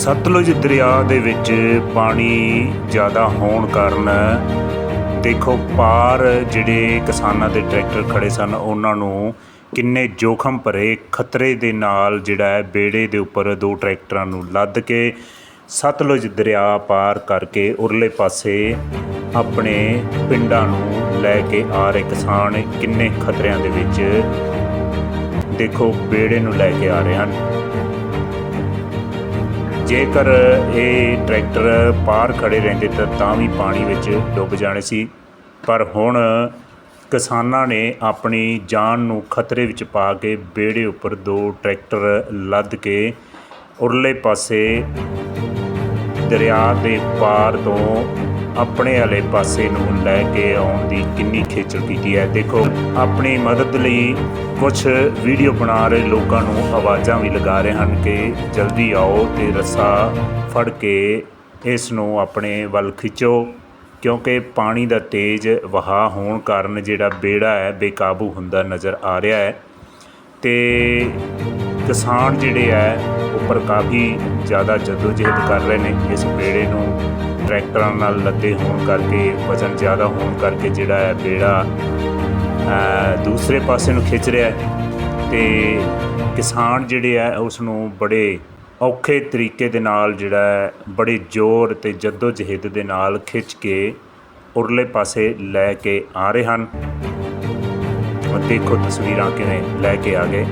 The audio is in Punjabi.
ਸਤਲੁਜ ਦਰਿਆ ਦੇ ਵਿੱਚ ਪਾਣੀ ਜ਼ਿਆਦਾ ਹੋਣ ਕਾਰਨ ਦੇਖੋ ਪਾਰ ਜਿਹੜੇ ਕਿਸਾਨਾਂ ਦੇ ਟਰੈਕਟਰ ਖੜੇ ਸਨ, ਉਹਨਾਂ ਨੂੰ ਕਿੰਨੇ ਜੋਖਮ ਭਰੇ, ਖਤਰੇ ਦੇ ਨਾਲ ਜਿਹੜਾ ਹੈ ਬੇੜੇ ਦੇ ਉੱਪਰ ਦੋ ਟਰੈਕਟਰਾਂ ਨੂੰ ਲੱਦ ਕੇ ਸਤਲੁਜ ਦਰਿਆ ਪਾਰ ਕਰਕੇ ਉਰਲੇ ਪਾਸੇ ਆਪਣੇ ਪਿੰਡਾਂ ਨੂੰ ਲੈ ਕੇ ਆ ਰਹੇ ਕਿਸਾਨ ਕਿੰਨੇ ਖਤਰਿਆਂ ਦੇ ਵਿੱਚ ਦੇਖੋ ਬੇੜੇ ਨੂੰ ਲੈ ਕੇ ਆ ਰਹੇ ਹਨ। ਜੇਕਰ ਇਹ ਟਰੈਕਟਰ ਪਾਰ ਖੜੇ ਰਹਿੰਦੇ ਤਾਂ ਤਾਂ ਵੀ ਪਾਣੀ ਵਿੱਚ ਡੁੱਬ ਜਾਣੇ ਸੀ। ਪਰ ਹੁਣ ਕਿਸਾਨਾਂ ਨੇ ਆਪਣੀ ਜਾਨ ਨੂੰ ਖਤਰੇ ਵਿੱਚ ਪਾ ਕੇ ਬੇੜੇ ਉੱਪਰ ਦੋ ਟਰੈਕਟਰ ਲੱਦ ਕੇ ਉਰਲੇ ਪਾਸੇ ਦਰਿਆ ਦੇ ਪਾਰ ਤੋਂ ਆਪਣੇ ਵਾਲੇ ਪਾਸੇ ਨੂੰ ਲੈ ਕੇ ਆਉਣ ਦੀ ਕਿੰਨੀ ਖੇਚਲ ਕੀਤੀ ਹੈ। ਦੇਖੋ, ਆਪਣੀ ਮਦਦ ਲਈ ਕੁਝ ਵੀਡੀਓ ਬਣਾ ਰਹੇ ਲੋਕਾਂ ਨੂੰ ਆਵਾਜ਼ਾਂ ਵੀ ਲਗਾ ਰਹੇ ਹਨ ਕਿ ਜਲਦੀ ਆਓ ਤੇ ਰੱਸਾ ਫੜ ਕੇ ਇਸ ਨੂੰ ਆਪਣੇ ਵੱਲ ਖਿੱਚੋ, ਕਿਉਂਕਿ ਪਾਣੀ ਦਾ ਤੇਜ਼ ਵਹਾਅ ਹੋਣ ਕਾਰਨ ਜਿਹੜਾ ਬੇੜਾ ਹੈ, ਬੇਕਾਬੂ ਹੁੰਦਾ ਨਜ਼ਰ ਆ ਰਿਹਾ ਹੈ। ਤੇ ਕਿਸਾਨ ਜਿਹੜੇ ਹੈ ਉੱਪਰ ਕਾਫੀ ਜ਼ਿਆਦਾ ਜਦੋਜਹਿਦ ਕਰ ਰਹੇ ਨੇ ਇਸ ਬੇੜੇ ਨੂੰ। ਟਰੈਕਟਰਾਂ ਨਾਲ ਲੱਦੇ ਹੋਣ ਕਰਕੇ, ਵਜ਼ਨ ਜ਼ਿਆਦਾ ਹੋਣ ਕਰਕੇ ਜਿਹੜਾ ਹੈ ਬੇੜਾ ਦੂਸਰੇ ਪਾਸੇ ਨੂੰ ਖਿੱਚ ਰਿਹਾ ਹੈ। ਤੇ ਕਿਸਾਨ ਜਿਹੜੇ ਹੈ ਉਸ ਨੂੰ ਬੜੇ ਔਖੇ ਤਰੀਕੇ ਦੇ ਨਾਲ ਜਿਹੜਾ ਹੈ, ਬੜੇ ਜ਼ੋਰ ਤੇ ਜਦੋਜਹਿਦ ਦੇ ਨਾਲ ਖਿੱਚ ਕੇ ਉਰਲੇ ਪਾਸੇ ਲੈ ਕੇ ਆ ਰਹੇ ਹਨ। ਦੇਖੋ ਤਸਵੀਰਾਂ ਕਿਵੇਂ ਲੈ ਕੇ ਆ ਗਏ।